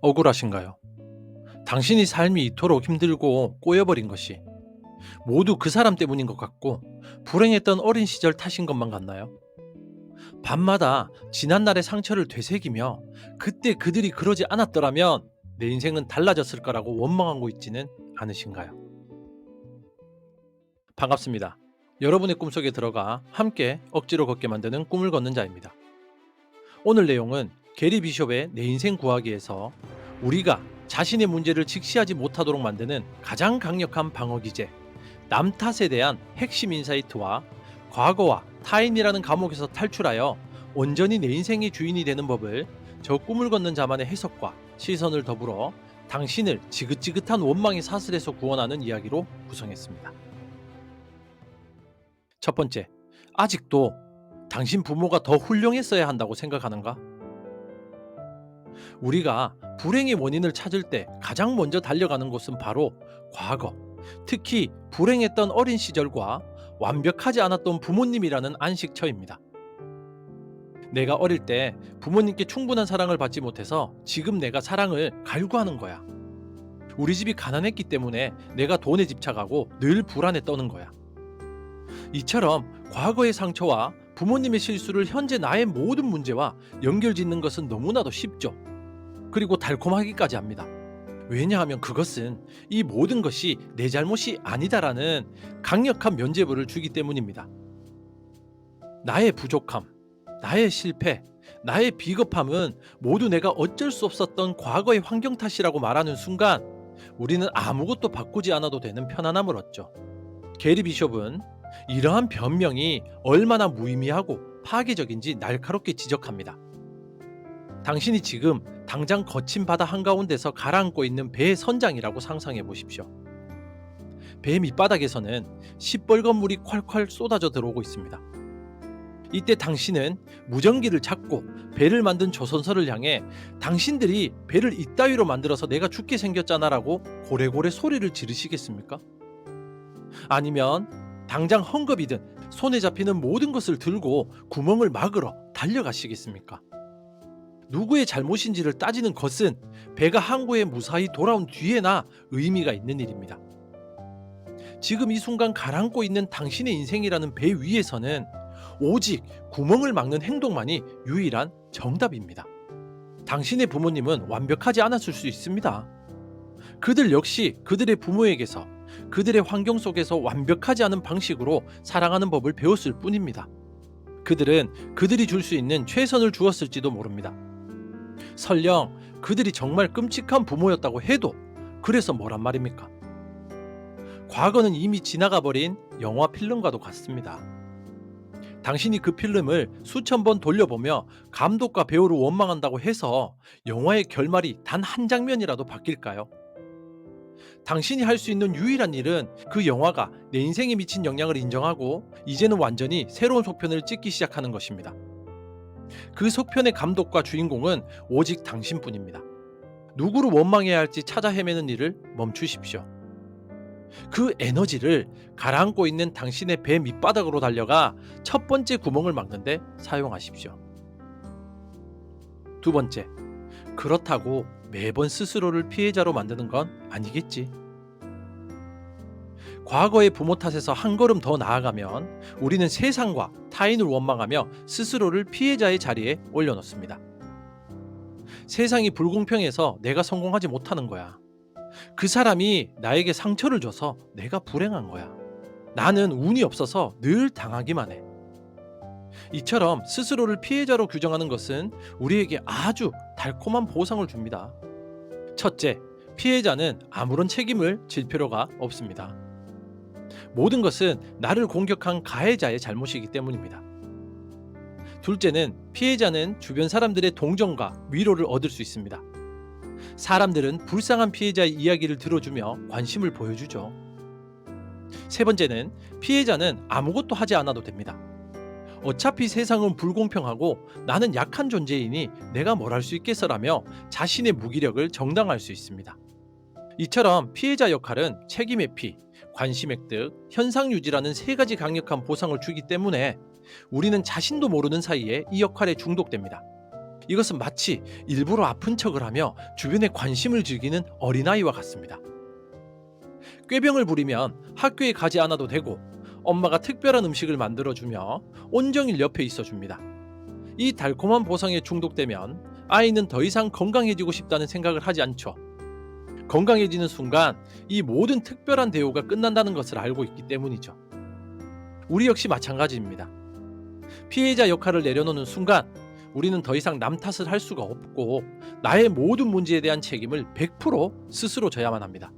억울하신가요? 당신이 삶이 이토록 힘들고 꼬여버린 것이 모두 그 사람 때문인 것 같고 불행했던 어린 시절 탓인 것만 같나요? 밤마다 지난날의 상처를 되새기며 그때 그들이 그러지 않았더라면 내 인생은 달라졌을 거라고 원망하고 있지는 않으신가요? 반갑습니다. 여러분의 꿈속에 들어가 함께 억지로 걷게 만드는 꿈을 걷는 자입니다. 오늘 내용은 게리 비숍의 내 인생 구하기에서 우리가 자신의 문제를 직시하지 못하도록 만드는 가장 강력한 방어 기제, 남 탓에 대한 핵심 인사이트와 과거와 타인이라는 감옥에서 탈출하여 온전히 내 인생의 주인이 되는 법을 저 꿈을 걷는 자만의 해석과 시선을 더불어 당신을 지긋지긋한 원망의 사슬에서 구원하는 이야기로 구성했습니다. 첫 번째, 아직도 당신 부모가 더 훌륭했어야 한다고 생각하는가? 우리가 불행의 원인을 찾을 때 가장 먼저 달려가는 곳은 바로 과거, 특히 불행했던 어린 시절과 완벽하지 않았던 부모님이라는 안식처입니다. 내가 어릴 때 부모님께 충분한 사랑을 받지 못해서 지금 내가 사랑을 갈구하는 거야. 우리 집이 가난했기 때문에 내가 돈에 집착하고 늘 불안에 떠는 거야. 이처럼 과거의 상처와 부모님의 실수를 현재 나의 모든 문제와 연결 짓는 것은 너무나도 쉽죠. 그리고 달콤하기까지 합니다. 왜냐하면 그것은 이 모든 것이 내 잘못이 아니다라는 강력한 면죄부를 주기 때문입니다. 나의 부족함, 나의 실패, 나의 비겁함은 모두 내가 어쩔 수 없었던 과거의 환경 탓이라고 말하는 순간 우리는 아무것도 바꾸지 않아도 되는 편안함을 얻죠. 게리 비숍은 이러한 변명이 얼마나 무의미하고 파괴적인지 날카롭게 지적합니다. 당신이 지금 당장 거친 바다 한가운데서 가라앉고 있는 배의 선장이라고 상상해 보십시오. 배 밑바닥에서는 시뻘건 물이 콸콸 쏟아져 들어오고 있습니다. 이때 당신은 무전기를 잡고 배를 만든 조선서를 향해 당신들이 배를 이따위로 만들어서 내가 죽게 생겼잖아라고 고래고래 소리를 지르시겠습니까? 아니면 당장 헝겊이든 손에 잡히는 모든 것을 들고 구멍을 막으러 달려가시겠습니까? 누구의 잘못인지를 따지는 것은 배가 항구에 무사히 돌아온 뒤에나 의미가 있는 일입니다. 지금 이 순간 가라앉고 있는 당신의 인생이라는 배 위에서는 오직 구멍을 막는 행동만이 유일한 정답입니다. 당신의 부모님은 완벽하지 않았을 수 있습니다. 그들 역시 그들의 부모에게서 그들의 환경 속에서 완벽하지 않은 방식으로 사랑하는 법을 배웠을 뿐입니다. 그들은 그들이 줄 수 있는 최선을 주었을지도 모릅니다. 설령 그들이 정말 끔찍한 부모였다고 해도 그래서 뭐란 말입니까? 과거는 이미 지나가 버린 영화 필름과도 같습니다. 당신이 그 필름을 수천 번 돌려보며 감독과 배우를 원망한다고 해서 영화의 결말이 단 한 장면이라도 바뀔까요? 당신이 할 수 있는 유일한 일은 그 영화가 내 인생에 미친 영향을 인정하고 이제는 완전히 새로운 속편을 찍기 시작하는 것입니다. 그 속편의 감독과 주인공은 오직 당신뿐입니다. 누구를 원망해야 할지 찾아 헤매는 일을 멈추십시오. 그 에너지를 가라앉고 있는 당신의 배 밑바닥으로 달려가 첫 번째 구멍을 막는데 사용하십시오. 두 번째, 그렇다고 매번 스스로를 피해자로 만드는 건 아니겠지. 과거의 부모 탓에서 한 걸음 더 나아가면 우리는 세상과 타인을 원망하며 스스로를 피해자의 자리에 올려놓습니다. 세상이 불공평해서 내가 성공하지 못하는 거야. 그 사람이 나에게 상처를 줘서 내가 불행한 거야. 나는 운이 없어서 늘 당하기만 해. 이처럼 스스로를 피해자로 규정하는 것은 우리에게 아주 달콤한 보상을 줍니다. 첫째, 피해자는 아무런 책임을 질 필요가 없습니다. 모든 것은 나를 공격한 가해자의 잘못이기 때문입니다. 둘째는 피해자는 주변 사람들의 동정과 위로를 얻을 수 있습니다. 사람들은 불쌍한 피해자의 이야기를 들어주며 관심을 보여주죠. 세 번째는 피해자는 아무것도 하지 않아도 됩니다. 어차피 세상은 불공평하고 나는 약한 존재이니 내가 뭘 할 수 있겠어라며 자신의 무기력을 정당할 수 있습니다. 이처럼 피해자 역할은 책임의 피, 관심 획득, 현상 유지라는 세 가지 강력한 보상을 주기 때문에 우리는 자신도 모르는 사이에 이 역할에 중독됩니다. 이것은 마치 일부러 아픈 척을 하며 주변의 관심을 즐기는 어린아이와 같습니다. 꾀병을 부리면 학교에 가지 않아도 되고 엄마가 특별한 음식을 만들어주며 온종일 옆에 있어줍니다. 이 달콤한 보상에 중독되면 아이는 더 이상 건강해지고 싶다는 생각을 하지 않죠. 건강해지는 순간 이 모든 특별한 대우가 끝난다는 것을 알고 있기 때문이죠. 우리 역시 마찬가지입니다. 피해자 역할을 내려놓는 순간 우리는 더 이상 남 탓을 할 수가 없고 나의 모든 문제에 대한 책임을 100% 스스로 져야만 합니다.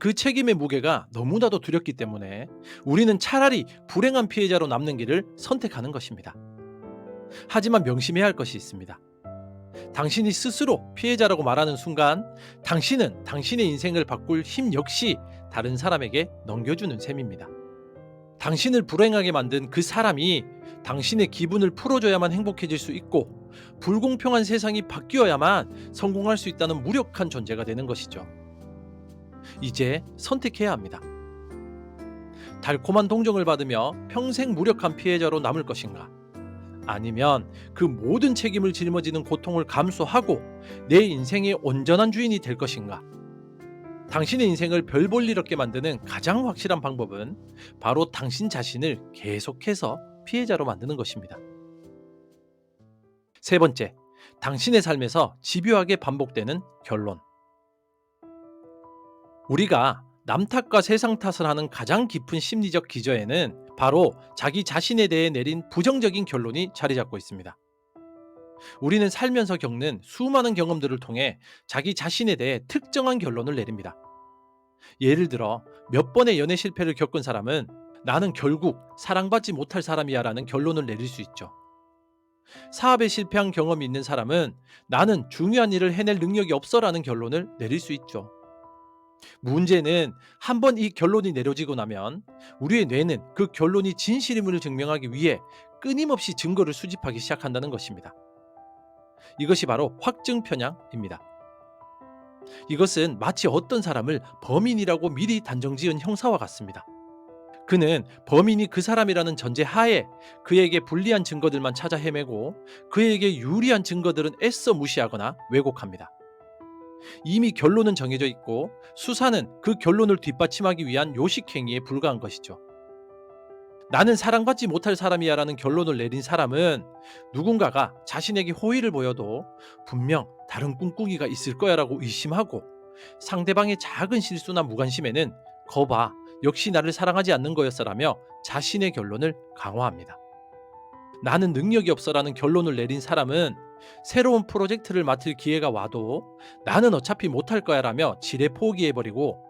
그 책임의 무게가 너무나도 두렵기 때문에 우리는 차라리 불행한 피해자로 남는 길을 선택하는 것입니다. 하지만 명심해야 할 것이 있습니다. 당신이 스스로 피해자라고 말하는 순간 당신은 당신의 인생을 바꿀 힘 역시 다른 사람에게 넘겨주는 셈입니다. 당신을 불행하게 만든 그 사람이 당신의 기분을 풀어줘야만 행복해질 수 있고 불공평한 세상이 바뀌어야만 성공할 수 있다는 무력한 존재가 되는 것이죠. 이제 선택해야 합니다. 달콤한 동정을 받으며 평생 무력한 피해자로 남을 것인가? 아니면 그 모든 책임을 짊어지는 고통을 감수하고 내 인생의 온전한 주인이 될 것인가? 당신의 인생을 별 볼 일 없게 만드는 가장 확실한 방법은 바로 당신 자신을 계속해서 피해자로 만드는 것입니다. 세 번째, 당신의 삶에서 집요하게 반복되는 결론. 우리가 남 탓과 세상 탓을 하는 가장 깊은 심리적 기저에는 바로 자기 자신에 대해 내린 부정적인 결론이 자리 잡고 있습니다. 우리는 살면서 겪는 수많은 경험들을 통해 자기 자신에 대해 특정한 결론을 내립니다. 예를 들어 몇 번의 연애 실패를 겪은 사람은 나는 결국 사랑받지 못할 사람이야 라는 결론을 내릴 수 있죠. 사업에 실패한 경험이 있는 사람은 나는 중요한 일을 해낼 능력이 없어 라는 결론을 내릴 수 있죠. 문제는 한번 이 결론이 내려지고 나면 우리의 뇌는 그 결론이 진실임을 증명하기 위해 끊임없이 증거를 수집하기 시작한다는 것입니다. 이것이 바로 확증 편향입니다. 이것은 마치 어떤 사람을 범인이라고 미리 단정 지은 형사와 같습니다. 그는 범인이 그 사람이라는 전제 하에 그에게 불리한 증거들만 찾아 헤매고 그에게 유리한 증거들은 애써 무시하거나 왜곡합니다. 이미 결론은 정해져 있고 수사는 그 결론을 뒷받침하기 위한 요식행위에 불과한 것이죠. 나는 사랑받지 못할 사람이야 라는 결론을 내린 사람은 누군가가 자신에게 호의를 보여도 분명 다른 꿍꿍이가 있을 거야 라고 의심하고 상대방의 작은 실수나 무관심에는 거봐 역시 나를 사랑하지 않는 거였어라며 자신의 결론을 강화합니다. 나는 능력이 없어라는 결론을 내린 사람은 새로운 프로젝트를 맡을 기회가 와도 나는 어차피 못할 거야 라며 지레 포기해버리고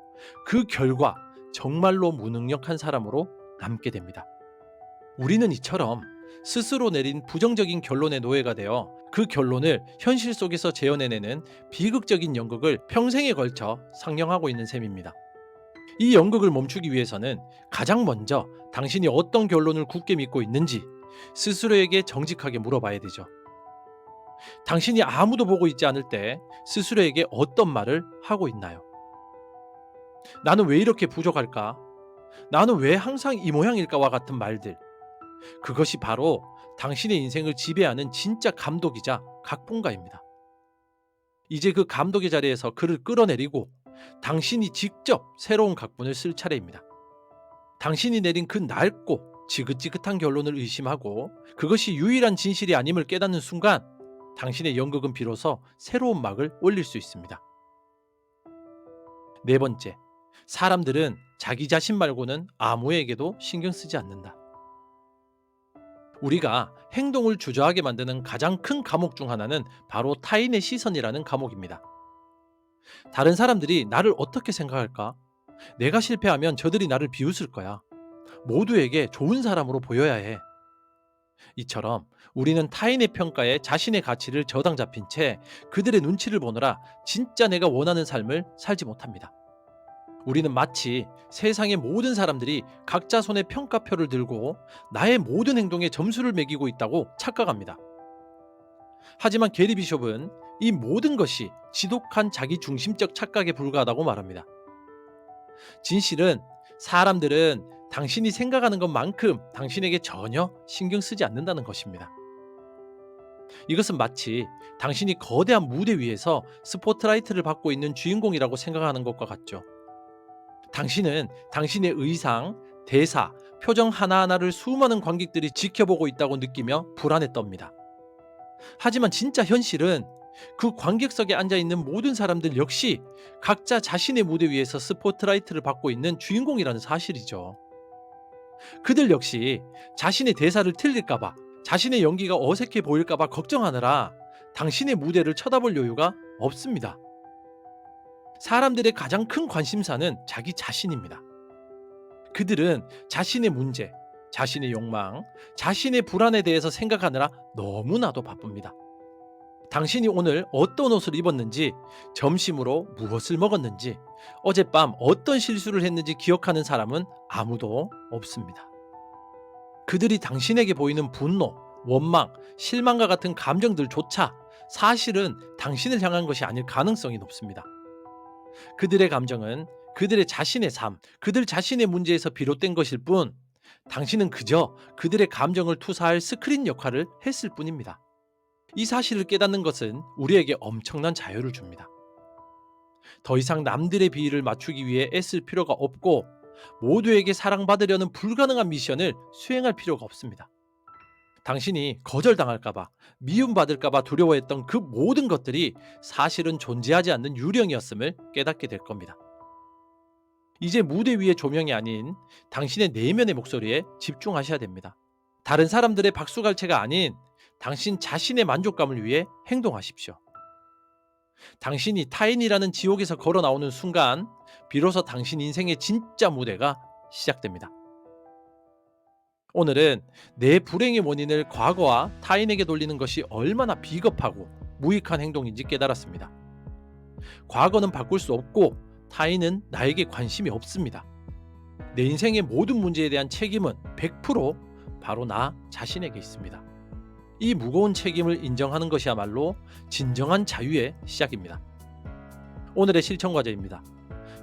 그 결과 정말로 무능력한 사람으로 남게 됩니다. 우리는 이처럼 스스로 내린 부정적인 결론의 노예가 되어 그 결론을 현실 속에서 재현해내는 비극적인 연극을 평생에 걸쳐 상영하고 있는 셈입니다. 이 연극을 멈추기 위해서는 가장 먼저 당신이 어떤 결론을 굳게 믿고 있는지 스스로에게 정직하게 물어봐야 되죠. 당신이 아무도 보고 있지 않을 때 스스로에게 어떤 말을 하고 있나요? 나는 왜 이렇게 부족할까? 나는 왜 항상 이 모양일까와 같은 말들. 그것이 바로 당신의 인생을 지배하는 진짜 감독이자 각본가입니다. 이제 그 감독의 자리에서 그를 끌어내리고 당신이 직접 새로운 각본을 쓸 차례입니다. 당신이 내린 그 낡고 지긋지긋한 결론을 의심하고 그것이 유일한 진실이 아님을 깨닫는 순간 당신의 연극은 비로소 새로운 막을 올릴 수 있습니다. 네 번째, 사람들은 자기 자신 말고는 아무에게도 신경 쓰지 않는다. 우리가 행동을 주저하게 만드는 가장 큰 감옥 중 하나는 바로 타인의 시선이라는 감옥입니다. 다른 사람들이 나를 어떻게 생각할까? 내가 실패하면 저들이 나를 비웃을 거야. 모두에게 좋은 사람으로 보여야 해. 이처럼 우리는 타인의 평가에 자신의 가치를 저당 잡힌 채 그들의 눈치를 보느라 진짜 내가 원하는 삶을 살지 못합니다. 우리는 마치 세상의 모든 사람들이 각자 손에 평가표를 들고 나의 모든 행동에 점수를 매기고 있다고 착각합니다. 하지만 게리 비숍은 이 모든 것이 지독한 자기 중심적 착각에 불과하다고 말합니다. 진실은 사람들은 당신이 생각하는 것만큼 당신에게 전혀 신경 쓰지 않는다는 것입니다. 이것은 마치 당신이 거대한 무대 위에서 스포트라이트를 받고 있는 주인공이라고 생각하는 것과 같죠. 당신은 당신의 의상, 대사, 표정 하나하나를 수많은 관객들이 지켜보고 있다고 느끼며 불안에 떱니다. 하지만 진짜 현실은 그 관객석에 앉아 있는 모든 사람들 역시 각자 자신의 무대 위에서 스포트라이트를 받고 있는 주인공이라는 사실이죠. 그들 역시 자신의 대사를 틀릴까봐, 자신의 연기가 어색해 보일까봐 걱정하느라 당신의 무대를 쳐다볼 여유가 없습니다. 사람들의 가장 큰 관심사는 자기 자신입니다. 그들은 자신의 문제, 자신의 욕망, 자신의 불안에 대해서 생각하느라 너무나도 바쁩니다. 당신이 오늘 어떤 옷을 입었는지, 점심으로 무엇을 먹었는지, 어젯밤 어떤 실수를 했는지 기억하는 사람은 아무도 없습니다. 그들이 당신에게 보이는 분노, 원망, 실망과 같은 감정들조차 사실은 당신을 향한 것이 아닐 가능성이 높습니다. 그들의 감정은 그들의 자신의 삶, 그들 자신의 문제에서 비롯된 것일 뿐, 당신은 그저 그들의 감정을 투사할 스크린 역할을 했을 뿐입니다. 이 사실을 깨닫는 것은 우리에게 엄청난 자유를 줍니다. 더 이상 남들의 비위를 맞추기 위해 애쓸 필요가 없고 모두에게 사랑받으려는 불가능한 미션을 수행할 필요가 없습니다. 당신이 거절당할까봐, 미움받을까봐 두려워했던 그 모든 것들이 사실은 존재하지 않는 유령이었음을 깨닫게 될 겁니다. 이제 무대 위의 조명이 아닌 당신의 내면의 목소리에 집중하셔야 됩니다. 다른 사람들의 박수갈채가 아닌 당신 자신의 만족감을 위해 행동하십시오. 당신이 타인이라는 지옥에서 걸어 나오는 순간 비로소 당신 인생의 진짜 무대가 시작됩니다. 오늘은 내 불행의 원인을 과거와 타인에게 돌리는 것이 얼마나 비겁하고 무익한 행동인지 깨달았습니다. 과거는 바꿀 수 없고 타인은 나에게 관심이 없습니다. 내 인생의 모든 문제에 대한 책임은 100% 바로 나 자신에게 있습니다. 이 무거운 책임을 인정하는 것이야말로 진정한 자유의 시작입니다. 오늘의 실천 과제입니다.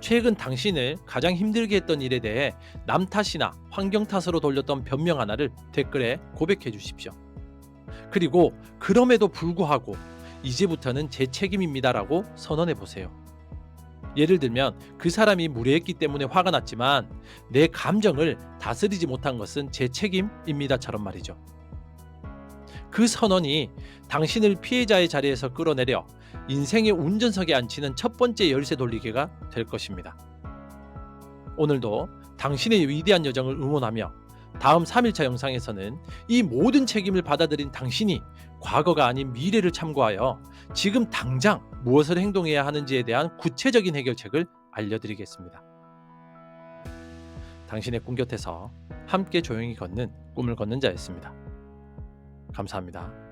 최근 당신을 가장 힘들게 했던 일에 대해 남 탓이나 환경 탓으로 돌렸던 변명 하나를 댓글에 고백해 주십시오. 그리고 그럼에도 불구하고 이제부터는 제 책임입니다라고 선언해 보세요. 예를 들면 그 사람이 무례했기 때문에 화가 났지만 내 감정을 다스리지 못한 것은 제 책임입니다처럼 말이죠. 그 선언이 당신을 피해자의 자리에서 끌어내려 인생의 운전석에 앉히는 첫 번째 열쇠 돌리기가 될 것입니다. 오늘도 당신의 위대한 여정을 응원하며 다음 3일차 영상에서는 이 모든 책임을 받아들인 당신이 과거가 아닌 미래를 참고하여 지금 당장 무엇을 행동해야 하는지에 대한 구체적인 해결책을 알려드리겠습니다. 당신의 꿈 곁에서 함께 조용히 걷는 꿈을 걷는 자였습니다. 감사합니다.